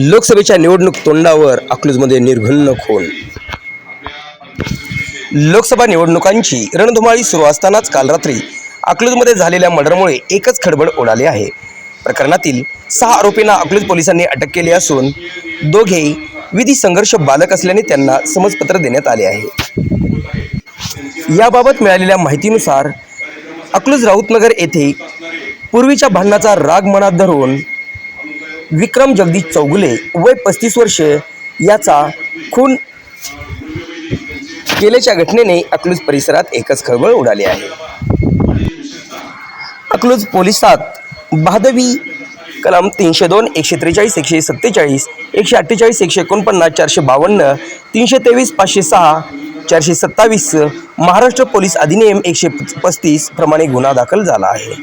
लोकसभेच्या निवडणूक तोंडावर अकलूजमध्ये निर्घुन्न खून. लोकसभा निवडणुकांची रणधुमाळी सुरू असतानाच काल रात्री अकलूजमध्ये झालेल्या मर्डरमुळे एकच खडबड उडाली आहे. प्रकरणातील सहा आरोपींना अकलूज पोलिसांनी अटक केली असून दोघे विधी संघर्ष बालक असल्याने त्यांना समजपत्र देण्यात आले आहे. याबाबत मिळालेल्या माहितीनुसार अकलूज राऊतनगर येथे पूर्वीच्या भांडणाचा राग मनात धरून विक्रम जगदीश चौगुले वय पस्तीस वर्ष याचा खून केल्याच्या घटनेने अकलूज परिसरात एकच खळबळ उडाली आहे. अकलूज पोलिसात भादवी कलम तीनशे दोन एकशे त्रेचाळीस एकशे सत्तेचाळीस एकशे अठ्ठेचाळीस एकशे एकोणपन्नास चारशे बावन्न तीनशे तेवीस पाचशे सहा चारशे सत्तावीस महाराष्ट्र पोलीस अधिनियम एकशे पस्तीस प्रमाणे गुन्हा दाखल झाला आहे.